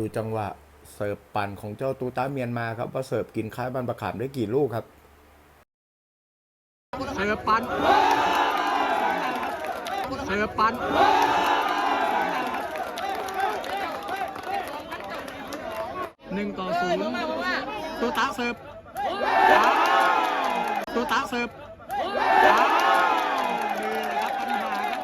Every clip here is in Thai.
ดูจังหวะเสิร์ฟปั่นของเจ้าตูต้าเมียนมาครับว่าเสิร์ฟกินค้ายบันประขามได้กี่ลูกครับเสิร์ฟปั่นเสิร์ฟปั่นหนึ่งต่อศูนย์ตัวตาเสิร์ฟอ้าวตัวตาเสิร์ฟอ้าวนี่แหละครับปัญหาครั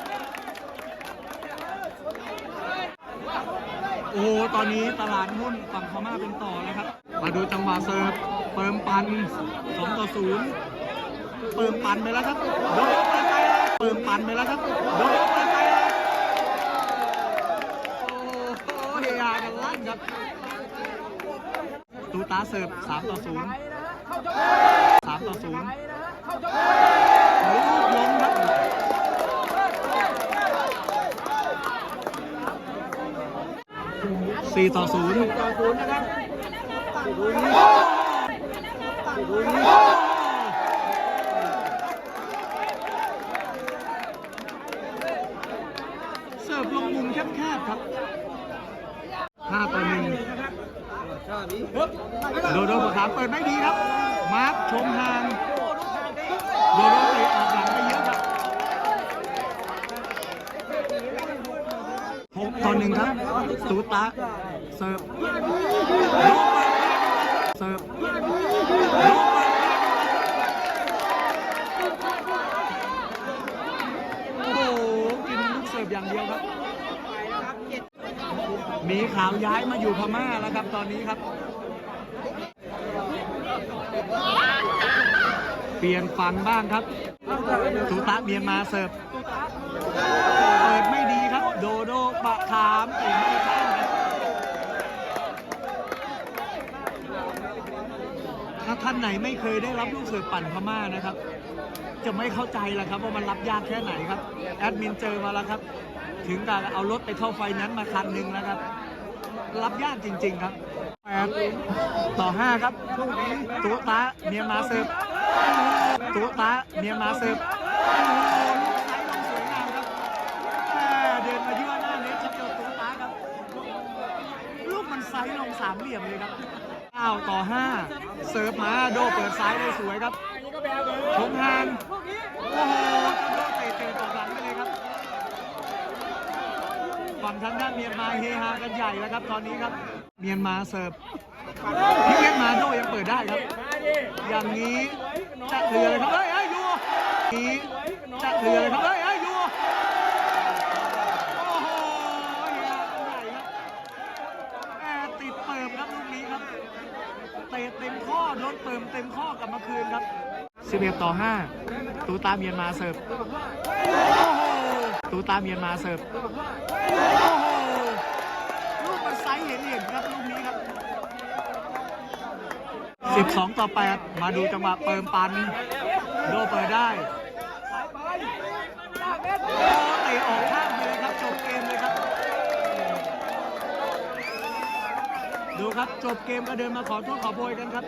บ โอ้ตอนนี้ตลาดหุ้นฝั่งพม่าเป็นต่อแล้วครับ มาดูจังหวะเสิร์ฟเติมปันสองต่อศูนย์เปิมปันไปแล้วครับโดนเปิมไปแล้วเปิมปันไปแล้วครับโดนเปิมไปแล้วโอ้โหเฮียกันลั่นครับตูตาเสิร์ฟ3ต่อ0 3ต่อ0ลูกลงครับ สี่ต่อศูนย์เสิร์ฟลงมุมแคบๆครับห้าต่อหนึ่งโดโดประขามเปิดไม่ดีครับ มาร์คชมห่าง โดโดเตะออกหลังไปเยอะครับ หนึ่งครับตูตะเสิร์ฟเสิร์ฟโดนไปโอ้โหกินลูกเสิร์ฟอย่างเดียวครับ มีข่าวย้ายมาอยู่พม่าแล้วครับตอนนี้ครับ เปลี่ยนฝั่งบ้างครับตูตะเมียนมาเสิร์ฟเปิดไม่ดี โดโดปะขามเองไม่ข้างครับถ้าท่านไหนไม่เคยได้รับลูกเสิร์ฟปั่นพม่านะครับ จะไม่เข้าใจล้วครับว่ามันรับยากแค่ไหนครับ แอดมินเจอมาแล้วครับ ถึงกับเอารถไปเข้าไฟนั้นมาคันหนึ่งแล้วครับ รับยากจริง ๆครับแปดต่อห้าครับตุ๊ตะเมียมาเสิร์ฟตุ๊ตะเมียมาเสิร์ฟโอ้โหลูกไซส์ลงสวยงามครับแม่เดินมายั่วหน้าเน็ตครับเจ้าตุ๊ตะครับ ลูกมัน ไซส์ลงสามเหลี่ยมเลยครับ9ต่อ 5 เสิร์ฟมาโดเปิดซ้ายได้สวยครับชงฮานโอ้โหโดเตะเตะตกหลังไปเลยครับฝั่งทางด้านเมียนมาเฮฮากันใหญ่แล้วครับตอนนี้ครับ เมียนมาเสิร์ฟที่เมียนมาโดยังเปิดได้ครับ อย่างนี้จะเหลือเลยครับเฮ้ยยูนี้จะเหลือเลยครับเฮ้ยเฮ้ยยูโอ้โหเฮฮากันใหญ่ครับแอบติดเปิมครับลูกนี้ครับ เตะเต็มข้อโดนเปิมเต็มข้อกลับมาคืนครับ 11 ต่อ 5 ตูตาเมียนมาเสิร์ฟโอ้โหตูตาเมียนมาเสิร์ฟโอ้โหลูกมันไซส์เห็นเห็นครับลูกนี้ครับ 12 ต่อ 8 มาดูจังหวะเปิมปัน โดเปิดได้โอ้เตะออกข้างไปเลยครับจบเกมเลยครับ ดูครับ จบเกมก็เดินมาขอโทษขอโพยกันครับ